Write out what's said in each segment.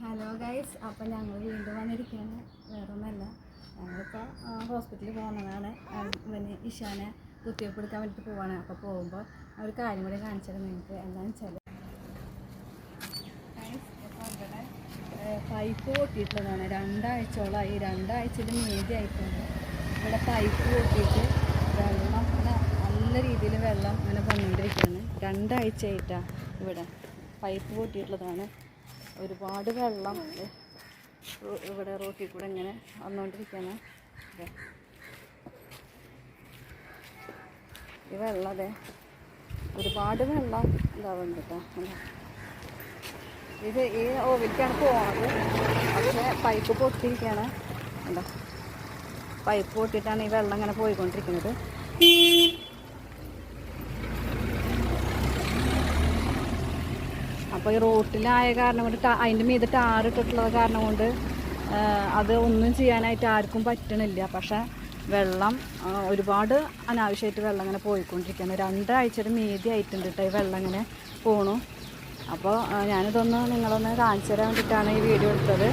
Hello guys അപ്പം ഞങ്ങൾ വീണ്ടും വന്നിരിക്കുകയാണ്. വേറെ ഒന്നല്ല ഞങ്ങളിപ്പോൾ ഹോസ്പിറ്റലിൽ പോകുന്നതാണ്. ഇവന് ഇഷാനെ കുത്തിവെപ്പ് എടുക്കാൻ വേണ്ടിയിട്ട് പോവാണ് അപ്പോൾ പോകുമ്പോൾ ഒരു കാര്യം കൂടി കാണിച്ചത് നിങ്ങൾക്ക്. എന്താണെന്ന് വെച്ചാൽ പൈപ്പ് പൊട്ടിയിട്ടുള്ളതാണ്. രണ്ടാഴ്ചയോളമായി രണ്ടാഴ്ചയിൽ മീതി ആയിട്ടുണ്ട്. ഇവിടെ പൈപ്പ് പൊട്ടിയിട്ട് വെള്ളം നല്ല രീതിയിൽ വെള്ളം ഇങ്ങനെ വന്നുകൊണ്ടിരിക്കുകയാണ് രണ്ടാഴ്ചയായിട്ടാണ് ഇവിടെ പൈപ്പ് പൊട്ടിയിട്ടുള്ളതാണ്. ഒരുപാട് വെള്ളം ഇവിടെ റോട്ടിൽ കൂടെ ഇങ്ങനെ വന്നുകൊണ്ടിരിക്കുകയാണ്. ഈ വെള്ളം അതെ ഒരുപാട് വെള്ളം ഉണ്ടാവുന്നുണ്ട് കേട്ടോ. ഇത് ഈ ഓവിലേക്കാണ് പോണത്. പക്ഷേ പൈപ്പ് പൊട്ടിയിരിക്കുകയാണ് എന്താ പൈപ്പ് പൊട്ടിയിട്ടാണ് ഈ വെള്ളം ഇങ്ങനെ പോയിക്കൊണ്ടിരിക്കുന്നത്. അപ്പോൾ ഈ റോട്ടിലായ കാരണം കൊണ്ട് അതിന്റെ മീത് ടാറിട്ടിട്ടുള്ളത് കാരണം കൊണ്ട് അത് ഒന്നും ചെയ്യാനായിട്ട് ആർക്കും പറ്റണില്ല. പക്ഷേ വെള്ളം ഒരുപാട് അനാവശ്യമായിട്ട് വെള്ളം ഇങ്ങനെ പോയിക്കൊണ്ടിരിക്കുകയാണ് രണ്ടാഴ്ചയുടെ മീതി ആയിട്ടുണ്ട് കേട്ടോ ഈ വെള്ളം ഇങ്ങനെ പോണു. അപ്പോൾ ഞാനിതൊന്ന് നിങ്ങളൊന്ന് കാണിച്ചു തരാൻ വേണ്ടിയിട്ടാണ് ഈ വീഡിയോ എടുത്തത്.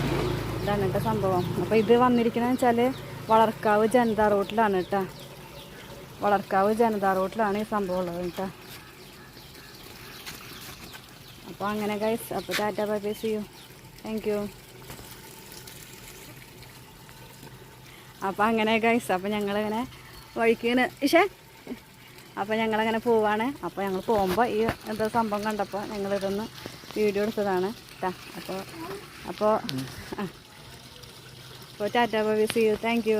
ഇതാണ് കേട്ടോ സംഭവം. അപ്പോൾ ഇത് വന്നിരിക്കുന്നത് വെച്ചാൽ വളർക്കാവ് ജനതാ റോട്ടിലാണ് കേട്ടോ വളർക്കാവ് ജനതാ റോട്ടിലാണ് ഈ സംഭവം ഉള്ളത് കേട്ടോ അപ്പോൾ അങ്ങനെ ഗൈസ് അപ്പോൾ tata bye bye see you thank you അപ്പോൾ അങ്ങനെ ഗൈസ് അപ്പോൾ ഞങ്ങളിങ്ങനെ വഴിക്കിങ്ങനെ ഇഷേ അപ്പോൾ ഞങ്ങളങ്ങനെ പോവാണ്. അപ്പോൾ ഞങ്ങൾ പോകുമ്പോൾ ഈ എന്താ സംഭവം കണ്ടപ്പോൾ ഞങ്ങളിതൊന്ന് വീഡിയോ എടുത്തതാണ്. കേട്ടാ അപ്പോൾ അപ്പോൾ അപ്പോൾ tata bye see you thank you